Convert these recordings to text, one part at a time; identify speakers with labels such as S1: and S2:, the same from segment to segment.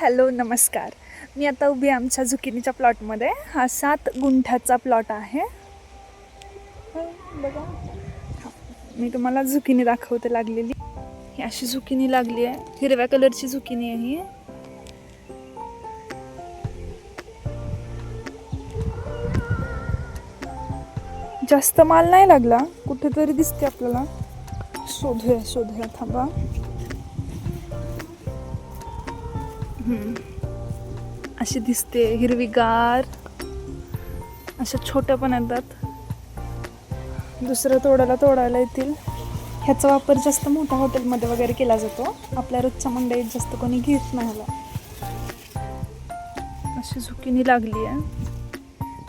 S1: Hello नमस्कार. मी आता उभी आमच्या झुकिनीच्या प्लॉटमध्ये. हा सात गुंठ्याचा प्लॉट आहे. बघा. मी तुम्हाला झुकिनी दाखवते लागलेली. ही अशी झुकिनी लागली आहे. हिरव्या कलरची झुकिनी आहे ही. जास्त माल नाही लागला. कुठेतरी दिसते आपल्याला. शोधूया शोधूया. थांबा. अशी दिसते हिरवीगार. अशा छोट्या पण येतात. दुसरं तोडायला तोडायला येतील. ह्याचा वापर जास्त मोठ्या हॉटेलमध्ये वगैरे केला जातो. आपल्या रोजच्या मंडईत जास्त कोणी घेत नाही अशी झुकीनी लागली आहे.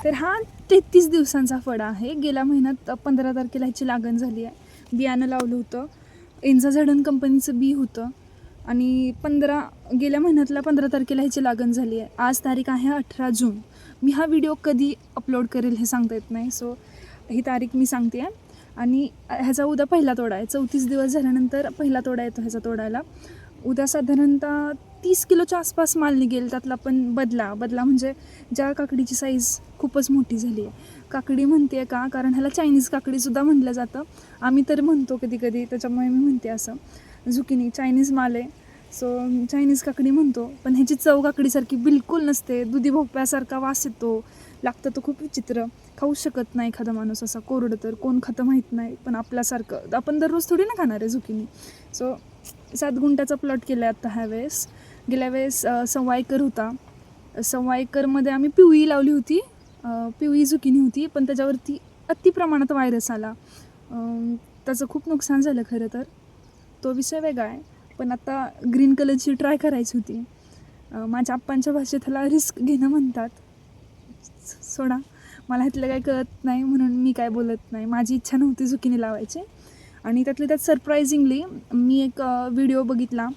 S1: तर हा तेहतीस दिवसांचा फडा आहे. गेल्या महिन्यात पंधरा तारखेला ह्याची लागण झाली आहे. बियाणं लावलं होतं. एन्झा झडन कंपनीचं बी होतं. आणि पंधरा गेल्या महिन्यातल्या पंधरा तारखेला ह्याची लागण झाली आहे. आज तारीख आहे अठरा जून. मी हा व्हिडिओ कधी अपलोड करेल हे सांगता येत नाही सो ही तारीख मी सांगते. आहे आणि ह्याचा उद्या पहिला तोडा आहे. चौतीस दिवस झाल्यानंतर पहिला तोडा येतो ह्याचा तोडायला. उद्या साधारणतः तीस किलोच्या आसपास माल निघेल. त्यातला पण बदला. बदला म्हणजे ज्या काकडीची साईज खूपच मोठी झाली आहे. काकडी म्हणते का कारण ह्याला चायनीज काकडीसुद्धा म्हटलं जातं. आम्ही तर म्हणतो कधी कधी त्याच्यामुळे मी म्हणते असं. झुकिनी चायनीज माल आहे. सो चायनीज काकडी म्हणतो पण ह्याची चव काकडीसारखी बिलकुल नसते. दुधी भोपळ्यासारखा वास येतो. लागतं तो खूप विचित्र. खाऊ शकत नाही एखादा माणूस असा कोरडं तर. कोण खातं माहीत नाही पण आपल्यासारखं. आपण दररोज थोडी ना खाणार आहे झुकिनी. सो सात गुंठ्याचा प्लॉट केला आहे आत्ता ह्या वेळेस. गेल्या वेळेस सवायकर सव्वा एकर होता. सव्वा एकरमध्ये आम्ही पिवळी लावली होती. पिवळी झुकिनी होती पण त्याच्यावरती अति प्रमाणात व्हायरस आला. त्याचं खूप नुकसान झालं खरं तर. तो विषय वेगळा आहे. पण आता ग्रीन कलरची ट्राय करायची होती. माझ्या आप्पांच्या भाषेत ह्याला रिस्क घेणं म्हणतात. सोडा. मला ह्यातलं काय कळत नाही म्हणून मी काय बोलत नाही. माझी इच्छा नव्हती झुकीने लावायची. आणि त्यातली त्यात सरप्रायझिंगली मी एक व्हिडिओ बघितला.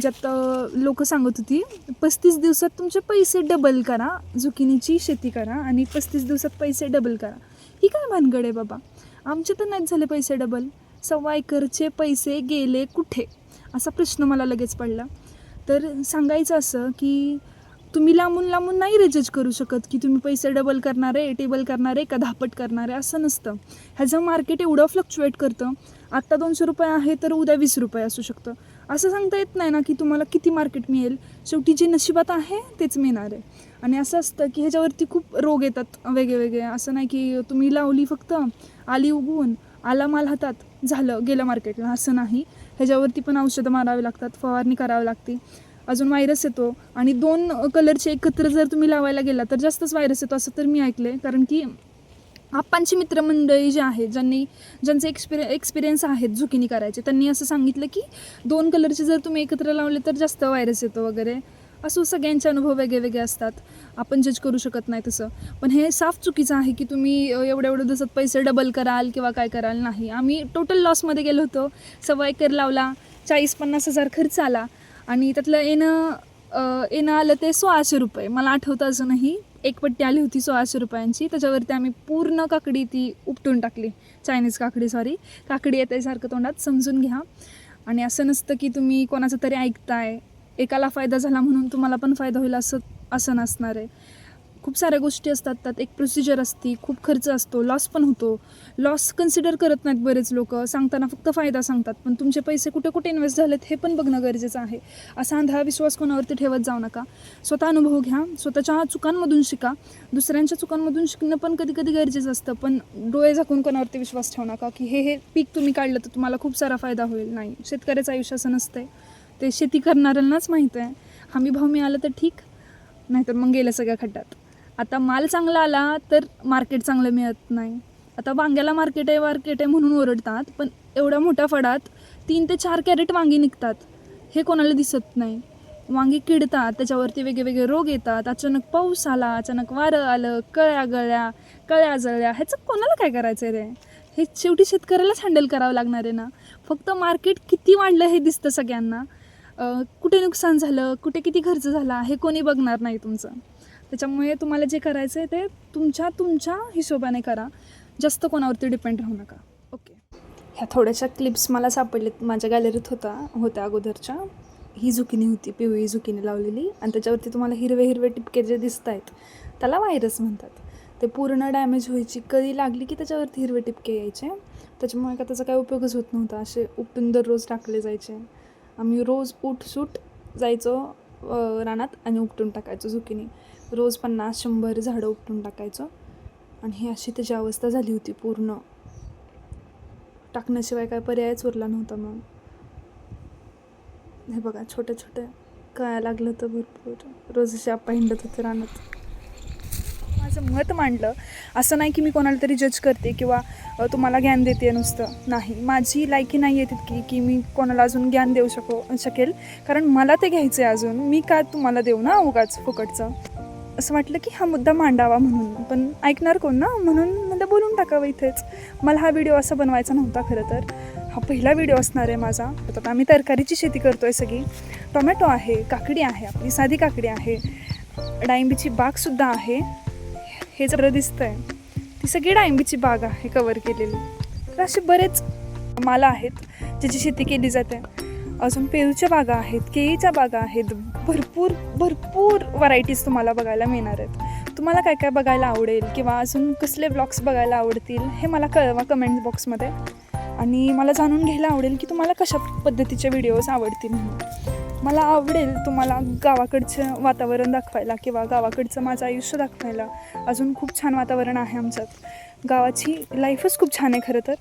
S1: ज्यात लोक सांगत होती पस्तीस दिवसात तुमचे पैसे डबल करा. झुकिनीची शेती करा आणि पस्तीस दिवसात पैसे डबल करा. ही काय भानगड आहे बाबा? आमचे तर नाहीच झाले पैसे डबल सव्वा एकरचे पैसे गेले कुठे? असा प्रश्न मला लगेच पडला. तर सांगायचं असं की तुम्ही लांबून लांबून नाही रिजज करू शकत की तुम्ही पैसे डबल करणार आहे टेबल करणार आहे का धापट करणार आहे असं नसतं. ह्याचं मार्केट एवढं फ्लक्च्युएट करतं. आत्ता दोनशे रुपये आहे तर उद्या वीस रुपये असू शकतं. असं सांगता येत नाही ना की तुम्हाला किती मार्केट मिळेल. शेवटी जे नशिबात आहे तेच मिळणार आहे. आणि असं असतं की ह्याच्यावरती खूप रोग येतात वेगळे वेगळे असं नाही की तुम्ही लावली फक्त आली उगवून. आला माल हातात झालं गेलं मार्केटला असं नाही. ह्याच्यावरती पण औषधं मारावी लागतात फवारणी करावी लागते. अजून व्हायरस येतो. आणि दोन कलरचे एकत्र जर तुम्ही लावायला गेला तर जास्तच व्हायरस येतो असं तर मी ऐकलं आहे कारण की आप्पांची मित्रमंडळी जे आहेत ज्यांनी ज्यांचे एक्सपिरि एक्सपिरियन्स आहेत झुकिनी करायचे त्यांनी असं सांगितलं की दोन कलरचे जर तुम्ही एकत्र लावले तर जास्त व्हायरस येतो वगैरे. असो सगळ्यांचे अनुभव वेगळे असतात. आपण जज करू शकत नाही तसं. पण हे साफ चुकीचं आहे की तुम्ही अ, एवढ्या एवढं दिवसात पैसे डबल कराल किंवा काय कराल नाही. आम्ही टोटल लॉसमध्ये गेलो होतो. सव्वा एकर लावला चाळीस पन्नास हजार खर्च आला. आणि त्यातलं येणं येणं आलं ते सोळाशे रुपये. मला आठवतं अजूनही एक पट्टी आली होती सोळाशे रुपयांची. त्याच्यावरती आम्ही पूर्ण काकडी ती उपटून टाकली. चायनीज काकडी सॉरी काकडी येते सारखं तोंडात समजून घ्या. आणि असं नसतं की तुम्ही कोणाचं तरी ऐकताय. एकाला फायदा झाला म्हणून तुम्हाला पण फायदा होईल असं असं नसणार आहे. खूप साऱ्या गोष्टी असतात त्यात एक प्रोसिजर असती खूप खर्च असतो लॉस पण होतो. लॉस कन्सिडर करत नाहीत बरेच लोक. सांगताना फक्त फायदा सांगतात पण तुमचे पैसे कुठे कुठे इन्व्हेस्ट झालेत हे पण बघणं गरजेचं आहे. असा अंधा विश्वास कोणावरती ठेवत जाऊ नका. स्वतः अनुभव घ्या स्वतःच्या चुकांमधून शिका. दुसऱ्यांच्या चुकांमधून शिकणं पण कधी कधी गरजेचं असतं पण डोळे झाकून कोणावरती विश्वास ठेवू नका की हे हे पीक तुम्ही काढलं तर तुम्हाला खूप सारा फायदा होईल. नाही शेतकऱ्याचं आयुष्य असं नसतंय. ते शेती करणाऱ्यांनाच माहीत आहे. हमी भाव मिळाला तर ठीक नाहीतर मग गेलं सगळ्या खड्ड्यात. आता माल चांगला आला तर मार्केट चांगलं मिळत नाही. आता वांग्याला मार्केट आहे मार्केट आहे म्हणून ओरडतात पण एवढ्या मोठ्या फडात तीन ते चार कॅरेट वांगी निघतात. हे कोणाला दिसत नाही. वांगी किडतात त्याच्यावरती वेगळेवेगळे रोग येतात. अचानक पाऊस आला अचानक वारं आलं कळ्या गळ्या कळ्या जळ्या ह्याचं कोणाला काय करायचं आहे रे? हे शेवटी शेतकऱ्यालाच हँडल करावं लागणार आहे ना. फक्त मार्केट किती वाढलं हे दिसतं सगळ्यांना. कुठे नुकसान झालं कुठे किती खर्च झाला हे कोणी बघणार नाही तुमचं. त्याच्यामुळे तुम्हाला जे करायचं आहे ते तुमच्या तुमच्या हिशोबाने करा. जास्त कोणावरती डिपेंड राहू नका. ओके ह्या थोड्याशा क्लिप्स मला सापडलेत. माझ्या गॅलरीत होता होत्या अगोदरच्या. ही झुकिनी होती पिवळी झुकिनी लावलेली. आणि त्याच्यावरती तुम्हाला हिरवे हिरवे टिपके जे दिसत आहेत त्याला व्हायरस म्हणतात. ते पूर्ण डॅमेज व्हायची कधी लागली की त्याच्यावरती हिरवे टिपके यायचे. त्याच्यामुळे का त्याचा काही उपयोगच होत नव्हता. असे उपटून दररोज टाकले जायचे. आम्ही रोज उठसूट जायचो रानात आणि उपटून टाकायचो झुकिनी. रोज पन्नास शंभर झाडं उपटून टाकायचो. आणि ही अशी त्याची अवस्था झाली होती पूर्ण. टाकण्याशिवाय काय पर्यायच उरला नव्हता मग. हे बघा छोट्या छोट्या कळायला लागलं तर भरपूर. रोज असे आप्पा हिंडत होते रानात. माझं मत मांडलं. असं नाही की मी कोणाला तरी जज करते किंवा तुम्हाला ज्ञान देते नुसतं. नाही. माझी लायकी नाही आहे तितकी की मी कोणाला अजून ज्ञान देऊ शको शकेल. कारण मला ते घ्यायचं आहे अजून. मी काय तुम्हाला देऊ ना उगाच फुकटचं? असं वाटलं की हा मुद्दा मांडावा म्हणून. पण ऐकणार कोण ना? म्हणून मला बोलून टाकावं इथेच. मला हा व्हिडिओ असा बनवायचा नव्हता खरं तर. हा पहिला व्हिडिओ असणार आहे माझा. आता आम्ही तरकारीची शेती करतो आहे सगळी. टोमॅटो आहे काकडी आहे आपली साधी काकडी आहे. डाळिंबीची बागसुद्धा आहे. हे जर दिसतं आहे ती सगळी डाळिंबीची बाग आहे कवर केलेली. तर असे बरेच माला आहेत ज्याची शेती केली जाते. अजून पेरूच्या बागा आहेत केळीच्या बागा आहेत. भरपूर भरपूर व्हरायटीज तुम्हाला बघायला मिळणार आहेत. तुम्हाला काय काय बघायला आवडेल किंवा अजून कसले ब्लॉग्स बघायला आवडतील हे मला कळवा कमेंट बॉक्समध्ये आणि मला जाणून घ्यायला आवडेल की तुम्हाला कशा पद्धतीचे व्हिडिओज आवडतील म्हणून. मला आवडेल तुम्हाला गावाकडचं वातावरण दाखवायला किंवा गावाकडचं माझं आयुष्य दाखवायला. अजून खूप छान वातावरण आहे आमच्यात गावाची लाईफच खूप छान आहे खरं तर.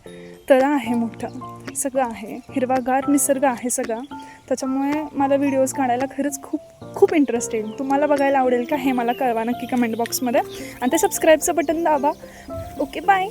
S1: तळा आहे मोठं. सगळं आहे. हिरवागार निसर्ग आहे सगळा. त्याच्यामुळे मला व्हिडिओज काढायला खरंच खूप खूप इंटरेस्ट येईल. तुम्हाला बघायला आवडेल का हे मला कळवा नक्की कमेंट बॉक्समध्ये आणि ते सबस्क्राईबचं बटन दाबा. Okay bye